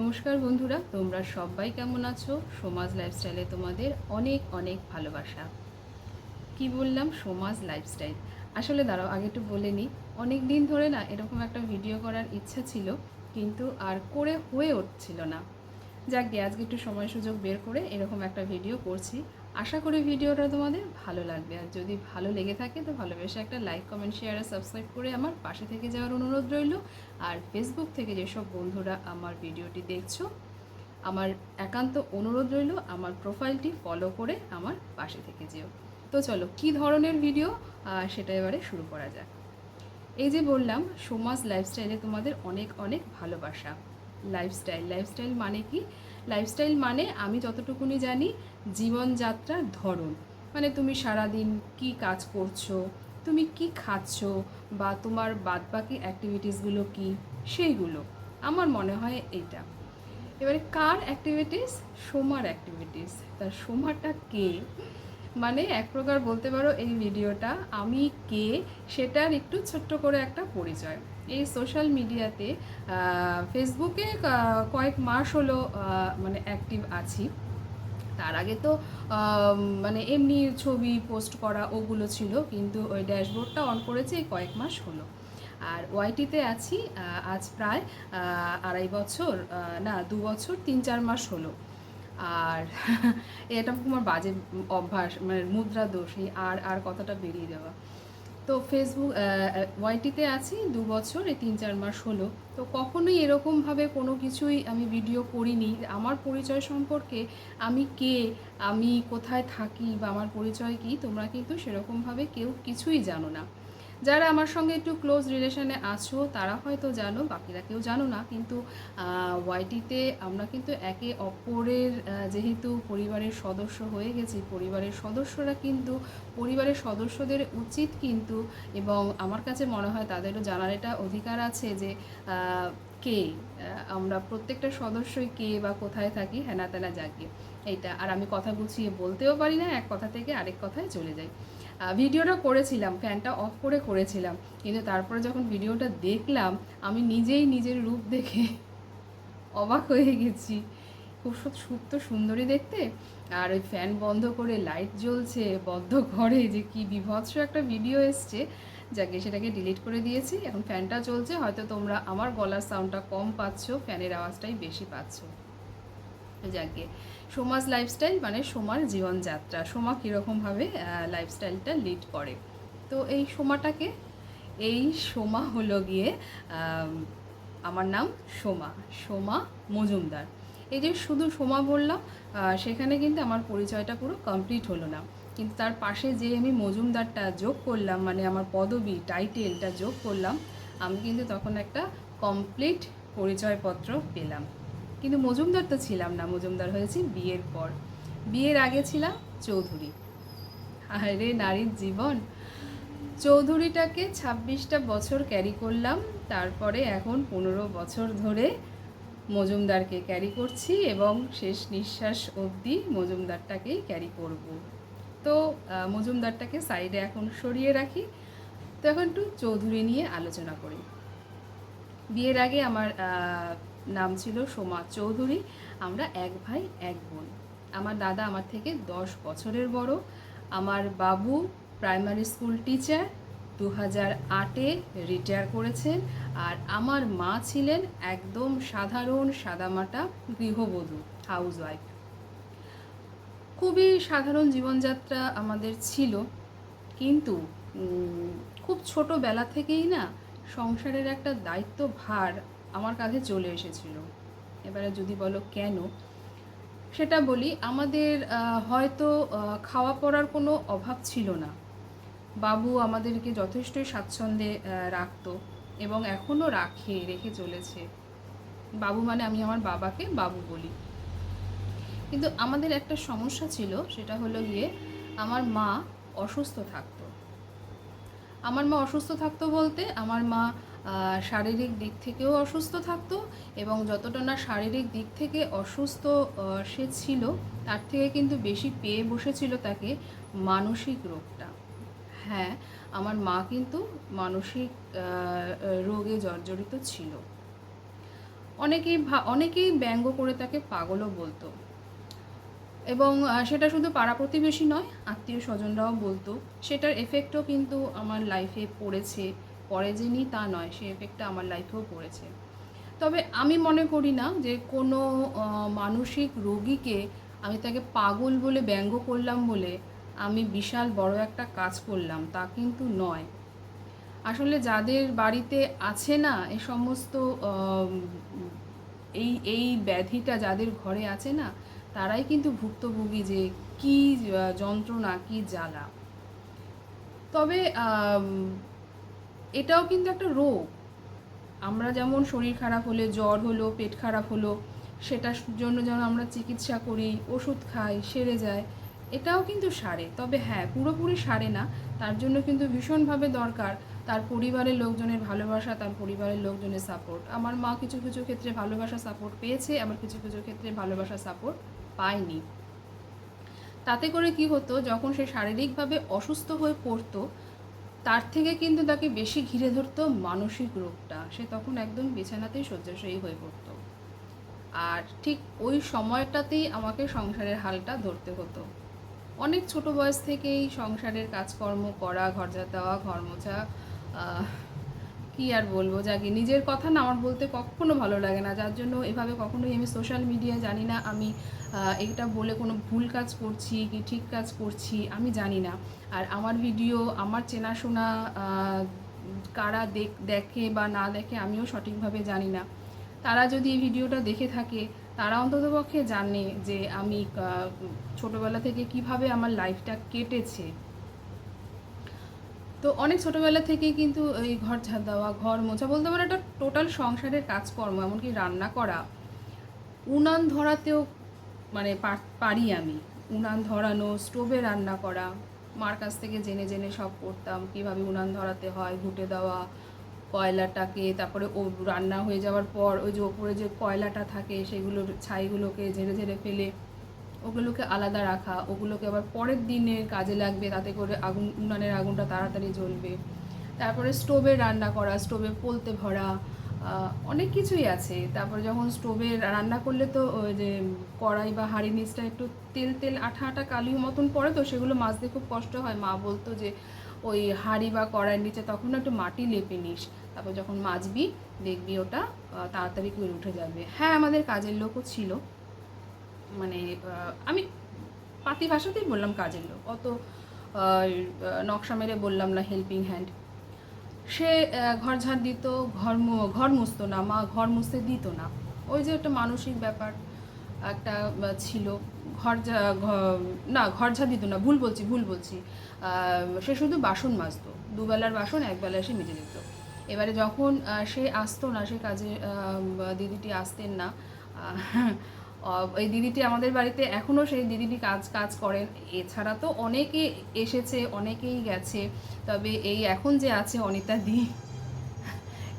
নমস্কার বন্ধুরা, তোমরা সবাই কেমন আছো? সমাজ লাইফস্টাইলে তোমাদের অনেক অনেক ভালোবাসা। কি বললাম? সমাজ লাইফস্টাইল আসলে দাঁড়াও, আগে একটু বলে নিই। অনেক দিন ধরে না এরকম একটা ভিডিও করার ইচ্ছা ছিল, কিন্তু আর করে হয়ে উঠছিল না। যাক গে, আজকে একটু সময় সুযোগ বের করে এরকম একটা ভিডিও করছি। আশা করি ভিডিওটা তোমাদের ভালো লাগবে। আর যদি ভালো লেগে থাকে, তো ভালোবেসে একটা লাইক কমেন্ট শেয়ার আর সাবস্ক্রাইব করে আমার পাশে থেকে যাওয়ার অনুরোধ রইল। আর ফেসবুক থেকে যেসব বন্ধুরা আমার ভিডিওটি দেখছ, আমার একান্ত অনুরোধ রইল আমার প্রোফাইলটি ফলো করে আমার পাশে থেকে যেও। তো চলো, কি ধরনের ভিডিও সেটা এবারে শুরু করা যাক। এই যে বললাম সমাজ লাইফস্টাইলে তোমাদের অনেক অনেক ভালোবাসা। লাইফস্টাইল লাইফস্টাইল মানে কি? লাইফস্টাইল মানে আমি যতটুকুনি জানি জীবনযাত্রার ধরন। মানে তুমি সারাদিন কি কাজ করছ, তুমি কি খাচ্ছ বা তোমার বাদবাকি অ্যাক্টিভিটিসগুলো কি, সেইগুলো। আমার মনে হয় এইটা এবারে কার অ্যাক্টিভিটিস সোমার অ্যাক্টিভিটিস তার সোমাটা কে? মানে এক প্রকার বলতে পারো এই ভিডিওটা আমি কে? সেটার একটু ছোট্ট করে একটা পরিচয়। এই সোশ্যাল মিডিয়াতে ফেসবুকে কয়েক মাস হলো মানে অ্যাক্টিভ আছি। তার আগে তো মানে এমনি ছবি পোস্ট করা ওগুলো ছিল, কিন্তু ওই ড্যাশবোর্ডটা অন করেছি এই কয়েক মাস হলো। আর ওয়াইটিতে আছি আজ প্রায় আড়াই বছর না, দু বছর, তিন চার মাস হলো। আর এটা আমার বাজে অভ্যাস মানে মুদ্রা দোষ, এই আর আর কথাটা বেরিয়ে যাওয়া। তো ফেসবুক ওয়াইটিতে আছি দু বছর, এই তিন চার মাস হলো। তো কখনোই এরকমভাবে কোনো কিছুই আমি ভিডিও করিনি। আমার পরিচয় সম্পর্কে আমি কে, আমি কোথায় থাকি বা আমার পরিচয় কি, তোমরা কিন্তু সেরকমভাবে কেউ কিছুই জানো না। যারা আমার সঙ্গে একটু ক্লোজ রিলেশনে আছো, তারা হয়তো জানো, বাকিরা কেউ জানো না, কিন্তু ওয়াইটিতে আমরা কিন্তু একে অপরের যেহেতু পরিবারের সদস্য হয়ে গেছি, পরিবারের সদস্যরা কিন্তু পরিবারের সদস্যদের উচিত কিন্তু, এবং আমার কাছে মনে হয় তাদেরও জানার এটা অধিকার আছে যে কে আমরা প্রত্যেকটা সদস্যই কে বা কোথায় থাকি হ্যানা ত্যানা জাগিয়ে এইটা, আর আমি কথা গুছিয়ে বলতেও পারি না, এক কথা থেকে আরেক কথায় চলে যাই। ভিডিওটা করেছিলাম, ফ্যানটা অফ করে করেছিলাম। কিন্তু তারপরে যখন ভিডিওটা দেখলাম, আমি নিজেই নিজের রূপ দেখে অবাক হয়ে গেছি। খুব সু- সুপ্ত সুন্দরী দেখতে। আর ওই ফ্যান বন্ধ করে লাইট জ্বলছে, বদ্ধ ঘরে, যে কি বিভৎস একটা ভিডিও এসছে। যাকে সেটাকে ডিলিট করে দিয়েছি। এখন ফ্যানটা চলছে হয়তো তোমরা আমার গলার সাউন্ডটা কম পাচ্ছ, ফ্যানের আওয়াজটাই বেশি পাচ্ছ। যাকে। সমাজ লাইফস্টাইল মানে সোমার জীবনযাত্রা, সোমা কীরকমভাবে লাইফস্টাইলটা লিড করে। তো এই সোমাটাকে, এই সোমা হলো গিয়ে আমার নাম সোমা সোমা মজুমদার। এই যে শুধু সোমা বললাম সেখানে কিন্তু আমার পরিচয়টা পুরো কমপ্লিট হলো না। কিন্তু তার পাশে যে আমি মজুমদারটা যোগ করলাম মানে আমার পদবি টাইটেলটা যোগ করলাম, আমি কিন্তু তখন একটা কমপ্লিট পরিচয়পত্র পেলাম। কিন্তু মজুমদার তো ছিলাম না, মজুমদার হয়েছি বিয়ের পর। বিয়ের আগে ছিলাম চৌধুরী। আরে নারীর জীবন। চৌধুরীটাকে ছাব্বিশটা বছর ক্যারি করলাম, তারপরে এখন পনেরো বছর ধরে মজুমদারকে ক্যারি করছি এবং শেষ নিঃশ্বাস অবধি মজুমদারটাকেই ক্যারি করব। তো মজুমদারটাকে সাইডে এখন সরিয়ে রাখি। তো এখন একটু চৌধুরী নিয়ে আলোচনা করি। বিয়ের আগে আমার নাম ছিল সোমা চৌধুরী। আমরা এক ভাই, এক বোন। আমার দাদা আমার থেকে দশ বছরের বড়। আমার বাবু প্রাইমারি স্কুল টিচার দু হাজার আটে রিটায়ার করেছেন। আর আমার মা ছিলেন একদম সাধারণ সাদামাটা গৃহবধূ হাউস ওয়াইফ খুবই সাধারণ জীবনযাত্রা আমাদের ছিল। কিন্তু খুব ছোটোবেলা থেকেই না সংসারের একটা দায়িত্ব ভার আমার কাঁধে চলে এসেছিল। এবারে যদি বলো কেন? সেটা বলি, আমাদের হয়তো খাওয়া পড়ার কোনো অভাব ছিল না। বাবু আমাদেরকে যথেষ্টই স্বাচ্ছন্দ্যে রাখতো এবং এখনও রাখে, রেখে চলেছে। বাবু মানে আমি আমার বাবাকে বাবু বলি। কিন্তু আমাদের একটা সমস্যা ছিল, সেটা হলো গিয়ে আমার মা অসুস্থ থাকতো। আমার মা অসুস্থ থাকতো বলতে, আমার মা শারীরিক দিক থেকেও অসুস্থ থাকতো এবং যতটা না শারীরিক দিক থেকে অসুস্থ সে ছিল, তার থেকে কিন্তু বেশি পেয়ে বসেছিল তাকে মানসিক রোগটা। হ্যাঁ আমার মা কিন্তু মানসিক রোগে জর্জরিত ছিল। অনেকেই অনেকেই ব্যঙ্গ করে তাকে পাগলও বলতো। এবং সেটা শুধু পাড়া প্রতিবেশী নয়, আত্মীয় স্বজনরাও বলতো। সেটার এফেক্টও কিন্তু আমার লাইফে পড়েছে। পরে যে তা নয়, সেই এফেক্টটা আমার লাইফেও পড়েছে। তবে আমি মনে করি না যে কোনো মানসিক রোগীকে আমি তাকে পাগল বলে ব্যঙ্গ করলাম বলে আমি বিশাল বড় একটা কাজ করলাম, তা কিন্তু নয়। আসলে যাদের বাড়িতে আছে না, এ সমস্ত এই এই ব্যাধিটা যাদের ঘরে আছে না, তারাই কিন্তু ভুক্তভোগী যে কি যন্ত্রণা, কি জ্বালা। তবে এটাও কিন্তু একটা রোগ। আমরা যেমন শরীর খারাপ হলে, জ্বর হলো, পেট খারাপ হলো, সেটার জন্য যেন আমরা চিকিৎসা করি, ওষুধ খাই, সেরে যায় এটাও কিন্তু সারে। তবে হ্যাঁ পুরোপুরি সারে না, তার জন্য কিন্তু ভীষণভাবে দরকার তার পরিবারের লোকজনের ভালোবাসা, তার পরিবারের লোকজনের সাপোর্ট আমার মা কিছু কিছু ক্ষেত্রে ভালোবাসা সাপোর্ট পেয়েছে, আবার কিছু কিছু ক্ষেত্রে ভালোবাসা সাপোর্ট পায়নি। তাতে করে কি হতো, যখন সে শারীরিকভাবে অসুস্থ হয়ে পড়তো তার থেকে কিন্তু তাকে বেশি ঘিরে ধরত মানসিক রোগটা। সে তখন একদম বিছানাতেই শয্যাশয়ী হয়ে পড়ত। আর ঠিক ওই সময়টাতেই আমাকে সংসারের হালটা ধরতে হতো। অনেক ছোট বয়স থেকেই সংসারের কাজকর্ম করা ঘর দেওয়া ঘর মোছা কি আর বলব? যাকে নিজের কথা না আমার বলতে কখনো ভালো লাগে না। যার জন্য এভাবে কখনোই আমি সোশ্যাল মিডিয়া জানি না। আমি এটা বলে কোনো ভুল কাজ করছি কি ঠিক কাজ করছি আমি জানি না। আর আমার ভিডিও আমার চেনাশোনা কারা দেখ বা না দেখে আমিও সঠিকভাবে জানি না। তারা যদি এই ভিডিওটা দেখে থাকে, তারা অন্ততপক্ষে জানে যে আমি ছোটোবেলা থেকে কীভাবে আমার লাইফটা কেটেছে। তো অনেক ছোটবেলা থেকেই কিন্তু এই ঘর ঝাড় দেওয়া, ঘর মোছা বলতে পারো একটা টোটাল সংসারের কাজকর্ম, এমনকি রান্না করা। উনান ধরাতেও মানে পারি আমি। উনান ধরানো, স্টোভে রান্না করা, মার কাছ থেকে জেনে জেনে সব করতাম, কীভাবে উনান ধরাতে হয়, ঘুটে দেওয়া, কয়লাটাকে, তারপরে ও রান্না হয়ে যাওয়ার পর ওই যে ওপরে যে কয়লাটা থাকে, সেগুলোর ছাইগুলোকে ঝেড়ে ঝেড়ে ফেলে ওগুলোকে আলাদা রাখা, ওগুলোকে আবার পরের দিনের কাজে লাগবে, তাতে করে আগুন, উনানের আগুনটা তাড়াতাড়ি জ্বলবে। তারপরে স্টোভে রান্না করা, স্টোভে পোলতে ভরা অনেক কিছুই আছে। তারপরে যখন স্টোভে রান্না করলে তো ওই যে কড়াই বা হাঁড়ি নিচটা একটু তেল তেল আঠা আঠা কালির মতন পড়ে তো, সেগুলো মাজতে খুব কষ্ট হয়। মা বলতো যে, ওই হাঁড়ি বা কড়াইয়ের নিচে তখন একটু মাটি লেপে নিস। তারপর যখন মাজবি, দেখবি ওটা তাড়াতাড়ি করে উঠে যাবে। হ্যাঁ আমাদের কাজের লোকও ছিল। মানে আমি পাতি ভাষাতেই বললাম কাজের লোক। অত নকশা মেরে বললাম না হেল্পিং হ্যান্ড সে ঘর ঝাড় দিত, ঘর ঘর মুছতো না, মা ঘর মুছতে দিত না। ওই যে একটা মানসিক ব্যাপার, একটা ছিল। ঘর না, ঘর ঝাড় দিত না, ভুল বলছি ভুল বলছি। সে শুধু বাসন মাজতো। দুবেলার বাসন একবেলা সে মেজে দিত এবারে যখন সে আসতো না, সে কাজে দিদিটি আসতেন না এই দিদিটি আমাদের বাড়িতে এখনও সেই দিদিটি কাজ কাজ করেন। এছাড়া তো অনেকে এসেছে, অনেকেই গেছে। তবে এই এখন যে আছে অনিতা দি,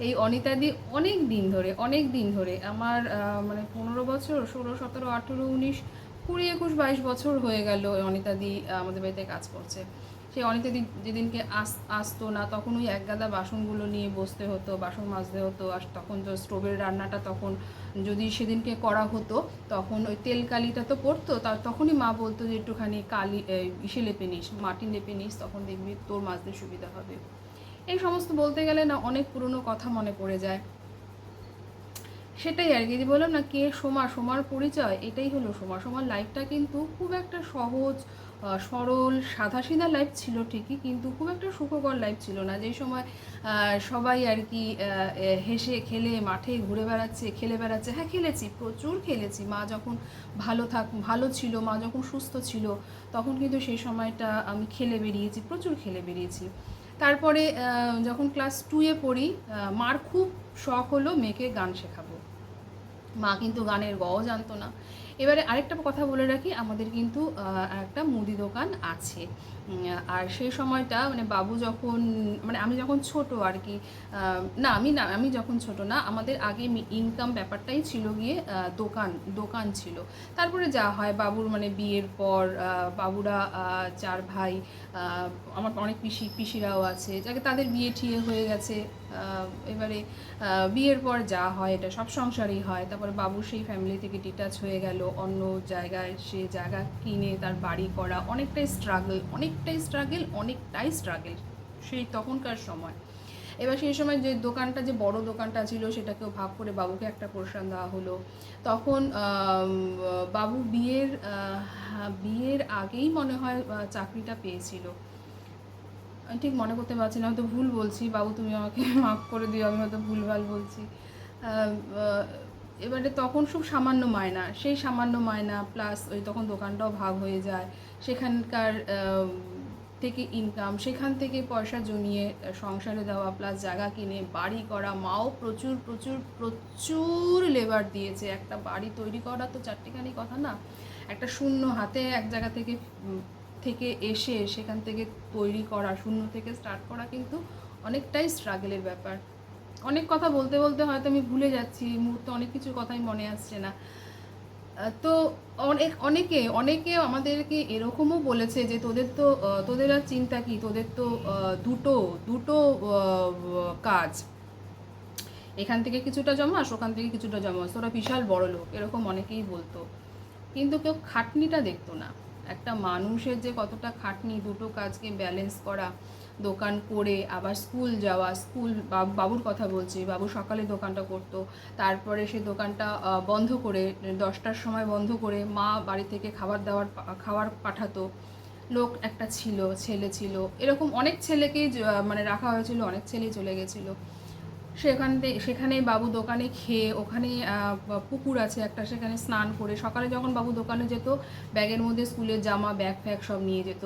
এই অনিতা দি অনেক দিন ধরে, অনেক দিন ধরে আমার মানে পনেরো বছর, ষোলো, সতেরো, আঠেরো, উনিশ, কুড়ি, একুশ, বাইশ বছর হয়ে গেল এই অনিতা দি আমাদের বাড়িতে কাজ করছে। সেই অনেকে যেদিনকে আস আসতো না তখন ওই এক গাদা বাসনগুলো নিয়ে বসতে হতো, বাসন মাজতে হতো। আর তখন তো স্টোভের রান্নাটা তখন যদি সেদিনকে করা হতো, তখন ওই তেল কালিটা তো পড়তো। তার তখনই মা বলতো যে, একটুখানি কালি ইসে লেপে নিস, মাটি লেপে নিস, তখন দেখবি তোর মাজতে সুবিধা হবে। এই সমস্ত বলতে গেলে না, অনেক পুরনো কথা মনে পড়ে যায়। সেটাই আর কি বললাম না কে সোমা সোমার পরিচয়, এটাই হলো সোমা সোমার লাইফটা কিন্তু খুব একটা সহজ সরল, সাদাসিধা লাইফ ছিল ঠিকই, কিন্তু খুব একটা সুখকর লাইফ ছিল না। যেই সময় সবাই আর কি হেসে, খেলে, মাঠে ঘুরে বেড়াচ্ছে, খেলে বেড়াচ্ছে হ্যাঁ খেলেছি, প্রচুর খেলেছি। মা যখন ভালো থাক, ভালো ছিল, মা যখন সুস্থ ছিল, তখন কিন্তু সেই সময়টা আমি খেলে বেরিয়েছি, প্রচুর খেলে বেরিয়েছি। তারপরে যখন ক্লাস টুয়ে পড়ি মার খুব শখ হলো, মেয়েকে গান শেখাবো। মা কিন্তু গানের গও জানতো না। এবারে আরেকটা কথা বলে রাখি, আমাদের কিন্তু একটা মুদি দোকান আছে। আর সেই সময়টা মানে বাবু যখন মানে আমি যখন ছোট আর কি না, আমি না, আমি যখন ছোট না, আমাদের আগে ইনকাম ব্যাপারটাই ছিল গিয়ে দোকান দোকান ছিল। তারপরে যা হয়, বাবুর মানে বিয়ের পর বাবুরা চার ভাই আমার অনেক পিসি, পিসিরাও আছে, যাকে তাদের বিয়ে ঠিয়ে হয়ে গেছে। এবারে বিয়ের পর যা হয় এটা সব সংসারেই হয়। তারপরে বাবু সেই ফ্যামিলি থেকে ডিটাচ হয়ে গেল অন্য জায়গায় সে জায়গা কিনে তার বাড়ি করা অনেকটাই স্ট্রাগল অনেকটাই স্ট্রাগল অনেকটাই স্ট্রাগল সেই তখনকার সময়। এবার সেই সময় যে দোকানটা যে বড় দোকানটা ছিল সেটাকেও ভাগ করে বাবুকে একটা পোর্শন দেওয়া হলো। তখন বাবু বিয়ের হ্যাঁ, বিয়ের আগেই মনে হয় চাকরিটা পেয়েছিল। ঠিক মনে করতে পারছি না, হয়তো ভুল বলছি, বাবু তুমি আমাকে মাফ করে দিও, আমি হয়তো ভুলভাল বলছি। এবারে তখন খুব সামান্য মায়না, সেই সামান্য মায়না প্লাস ওই তখন দোকানটাও ভাগ হয়ে যায়। সেখানকার থেকে ইনকাম সেখান থেকে পয়সা জমিয়ে সংসারে দেওয়া প্লাস জায়গা কিনে, বাড়ি করা, মাও প্রচুর প্রচুর প্রচুর লেবার দিয়েছে। একটা বাড়ি তৈরি করা তো চারটেখানি কথা না, একটা শূন্য হাতে এক জায়গা থেকে থেকে এসে সেখান থেকে তৈরি করা, শূন্য থেকে স্টার্ট করা কিন্তু অনেকটাই স্ট্রাগলের ব্যাপার। অনেক কথা বলতে বলতে হয়তো আমি ভুলে যাচ্ছি মুহূর্তে অনেক কিছু কথাই মনে আসছে না। তো অনেক, অনেকে অনেকে আমাদেরকে এরকমও বলেছে যে তোদের তো তোদের আর চিন্তা কি? তোদের তো দুটো দুটো কাজ। এখান থেকে কিছুটা জমাস ওখান থেকে কিছুটা জমাস তোরা বিশাল বড় লোক এরকম অনেকেই বলতো। কিন্তু কেউ খাটনিটা দেখতো না। একটা মানুষের যে কতটা খাটনি, দুটো কাজকে ব্যালেন্স করা, দোকান করে, আবার স্কুল যাওয়া স্কুল বাবুর কথা বলছি, বাবু সকালে দোকানটা করতো, তারপরে সে দোকানটা বন্ধ করে, দশটার সময় বন্ধ করে মা বাড়ি থেকে খাবার দাবার, খাবার পাঠাতো। লোক একটা ছিল, ছেলে ছিল, এরকম অনেক ছেলেকেই মানে রাখা হয়েছিল, অনেক ছেলেই চলে গেছিল। সেখান থেকে সেখানে বাবু দোকানে খেয়ে, ওখানে পুকুর আছে একটা, সেখানে স্নান করে সকালে যখন বাবু দোকানে যেত, ব্যাগের মধ্যে স্কুলের জামা, ব্যাগ ফ্যাগ সব নিয়ে যেত।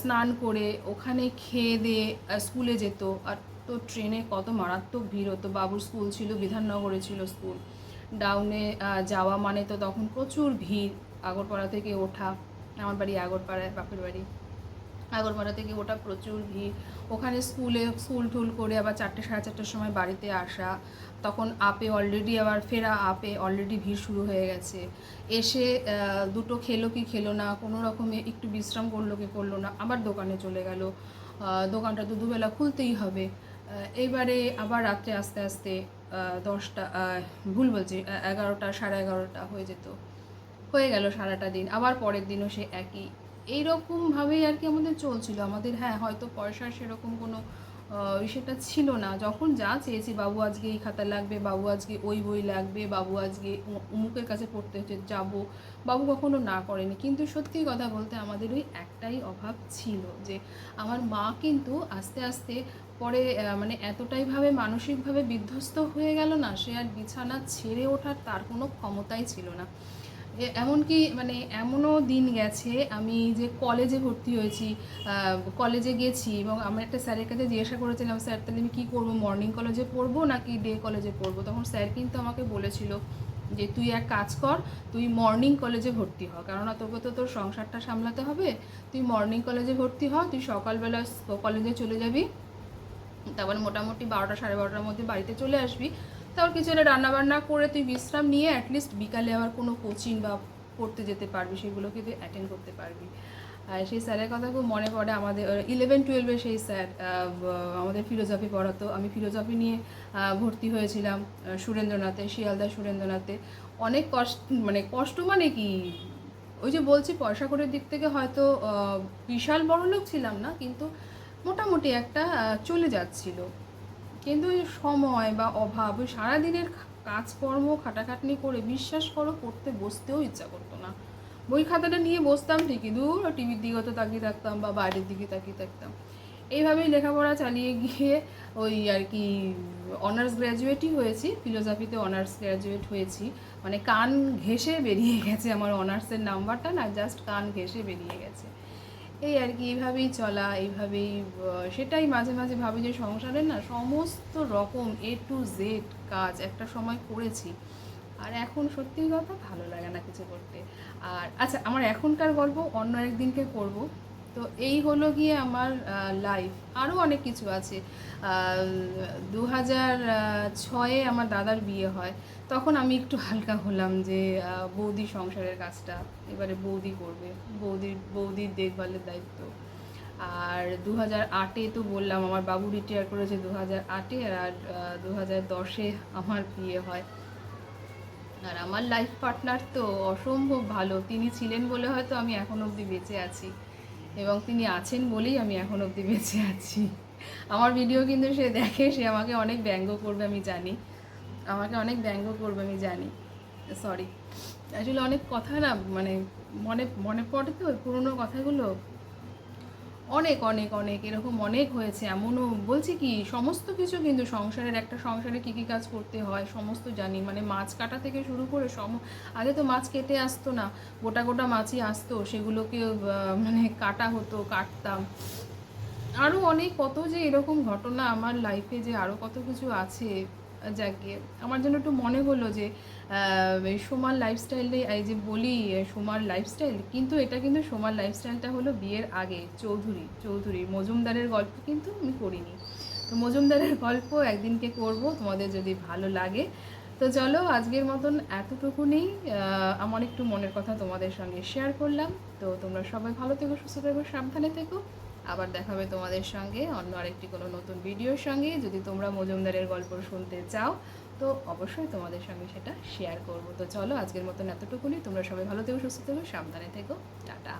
স্নান করে ওখানে খেয়ে দিয়ে স্কুলে যেত। আর তো ট্রেনে কত মারাত্মক ভিড় হতো। বাবুর স্কুল ছিল, বিধাননগরে ছিল স্কুল। ডাউনে যাওয়া মানে তো তখন প্রচুর ভিড়। আগরপাড়া থেকে ওঠা, আমার বাড়ি আগরপাড়ায়, বাপের বাড়ি। আগরপাড়া থেকে ওটা প্রচুর ভিড়। ওখানে স্কুলে স্কুল টুল করে আবার চারটে, সাড়ে চারটের সময় বাড়িতে আসা। তখন আপে অলরেডি আবার ফেরা আপে অলরেডি ভিড় শুরু হয়ে গেছে। এসে দুটো খেলো কি খেলো না, কোনো রকমে একটু বিশ্রাম করল কি করল না, আবার দোকানে চলে গেল। দোকানটা তো দুবেলা খুলতেই হবে। এইবারে আবার রাত্রে আস্তে আস্তে দশটা ভুল বলছি এগারোটা, সাড়ে এগারোটা হয়ে যেত। হয়ে গেল সারাটা দিন। আবার পরের দিনও সে একই। এইরকমভাবেই আর কি আমাদের চলছিল। আমাদের হ্যাঁ হয়তো পয়সার সেরকম কোনো সেটা ছিল না। যখন যা চেয়েছি, বাবু আজকে এই খাতা লাগবে, বাবু আজকে ওই বই লাগবে, বাবু আজকে উমুকের কাছে পড়তে হচ্ছে যাব, বাবু কখনো না করেনি। কিন্তু সত্যি কথা বলতে আমাদের ওই একটাই অভাব ছিল যে, আমার মা কিন্তু আস্তে আস্তে পরে মানে এতটাইভাবে মানসিকভাবে বিধ্বস্ত হয়ে গেল না, সে আর বিছানা ছেড়ে ওঠার তার কোনো ক্ষমতাই ছিল না। এমনকি মানে এমনও দিন গেছে, আমি যে কলেজে ভর্তি হয়েছি কলেজে গেছি এবং আমি একটা স্যারের কাছে জিজ্ঞাসা করেছিলাম স্যার, তাহলে আমি কী করব মর্নিং কলেজে পড়ব নাকি ডে কলেজে পড়ব? তখন স্যার কিন্তু আমাকে বলেছিল যে, তুই এক কাজ কর, তুই মর্নিং কলেজে ভর্তি হ, কেননা তোকে তো তোর সংসারটা সামলাতে হবে। তুই মর্নিং কলেজে ভর্তি হ, তুই সকালবেলা কলেজে চলে যাবি, তারপরে মোটামুটি বারোটা, সাড়ে বারোটার মধ্যে বাড়িতে চলে আসবি। তারপর একটা রান্নাবান্না করে তুই বিশ্রাম নিয়ে অ্যাটলিস্ট বিকালে আবার কোনো কোচিং বা পড়তে যেতে পারবি, সেগুলোকে তুই অ্যাটেন্ড করতে পারবি। আর সেই স্যারের কথা খুব মনে পড়ে আমাদের ইলেভেন টুয়েলভে সেই স্যার আমাদের ফিলোজফি পড়াতো। আমি ফিলোজফি নিয়ে ভর্তি হয়েছিলাম সুরেন্দ্রনাথে, শিয়ালদা সুরেন্দ্রনাথে। অনেক কষ্ট মানে কষ্ট মানে কি? ওই যে বলছি, পয়সা করের দিক থেকে হয়তো বিশাল বড় লোক ছিলাম না, কিন্তু মোটামুটি একটা চলে যাচ্ছিল। কিন্তু ওই সময় বা অভাব, ওই সারাদিনের কাজকর্ম খাটাখাটনি করে বিশ্বাস করো পড়তে বসতেও ইচ্ছা করতো না। বই খাতাটা নিয়ে বসতাম ঠিকই, দূর টিভির দিকে তো তাকিয়ে থাকতাম বা বাইরের দিকে তাকিয়ে থাকতাম। এইভাবেই লেখাপড়া চালিয়ে গিয়ে ওই আর কি অনার্স গ্র্যাজুয়েটই হয়েছি, ফিলোসফিতে অনার্স গ্র্যাজুয়েট হয়েছি। মানে কান ঘেঁষে বেরিয়ে গেছে আমার অনার্সের নাম্বারটা না, জাস্ট কান ঘেঁষে বেরিয়ে গেছে। এই আর কি, এইভাবেই চলা, এইভাবেই সেটাই মাঝে মাঝে ভাবি যে সংসারের না সমস্ত রকম এ টু জেড কাজ একটা সময় করেছি। আর এখন সত্যি কথা, ভালো লাগে না কিছু করতে। আর আচ্ছা আমার এখনকার গল্প অন্য একদিনকে করব। তো এই হলো গিয়ে আমার লাইফ আরও অনেক কিছু আছে। দু হাজার ছয়ে আমার দাদার বিয়ে হয়। তখন আমি একটু হালকা হলাম যে বৌদি সংসারের কাজটা। এবারে বৌদি করবে। বৌদির বৌদির দেখভালের দায়িত্ব। আর দু হাজার আটে তো বললাম, আমার বাবু রিটায়ার করেছে দু হাজার আটে। আর দু হাজার দশে আমার বিয়ে হয়। আর আমার লাইফ পার্টনার তো অসম্ভব ভালো। তিনি ছিলেন বলে হয়তো আমি এখন অবধি বেঁচে আছি। এবং তিনি আছেন বলেই আমি এখন অবধি বেঁচে আছি। আমার ভিডিও কিন্তু সে দেখে, সে আমাকে অনেক ব্যঙ্গ করবে, আমি জানি। আমাকে অনেক ব্যঙ্গ করবে, আমি জানি। সরি আসলে অনেক কথা না মানে মনে মনে পড়ে তো পুরোনো কথাগুলো। অনেক অনেক অনেক, এরকম অনেক হয়েছে, এমনও বলছি কি, সমস্ত কিছু কিন্তু সংসারের একটা সংসারে কী কী কাজ করতে হয়, সমস্ত জানি মানে মাছ কাটা থেকে শুরু করে সম, আগে তো মাছ কেটে আসতো না, গোটা গোটা মাছই আসতো, সেগুলোকে মানে কাটা হতো, কাটতাম। আরও অনেক কত যে এরকম ঘটনা আমার লাইফে যে আরও কত কিছু আছে, যাকে আমার জন্য একটু মনে হলো যে সোমার লাইফস্টাইলে এই যে বলি সোমার লাইফস্টাইল কিন্তু এটা কিন্তু সোমার লাইফস্টাইলটা হলো বিয়ের আগে, চৌধুরী চৌধুরী, মজুমদারের গল্প কিন্তু আমি করিনি। তো মজুমদারের গল্প একদিনকে করব, তোমাদের যদি ভালো লাগে। তো চলো, আজকের মতন এতটুকুনি। আমার একটু মনের কথা তোমাদের সঙ্গে শেয়ার করলাম। তো তোমরা সবাই ভালো থেকো, সুস্থ থেকো, সাবধানে থেকো। আবার দেখা হবে তোমাদের সঙ্গে অন্য আরেকটি কোনো নতুন ভিডিওর সঙ্গে। যদি তোমরা মজুমদারের গল্প শুনতে চাও তো অবশ্যই তোমাদের সঙ্গে সেটা শেয়ার করব। তো চলো আজকের মতন এতটুকুনি। তোমরা সবাই ভালো থেকো, সুস্থ থেকো, সাবধানে থেকো। টাটা।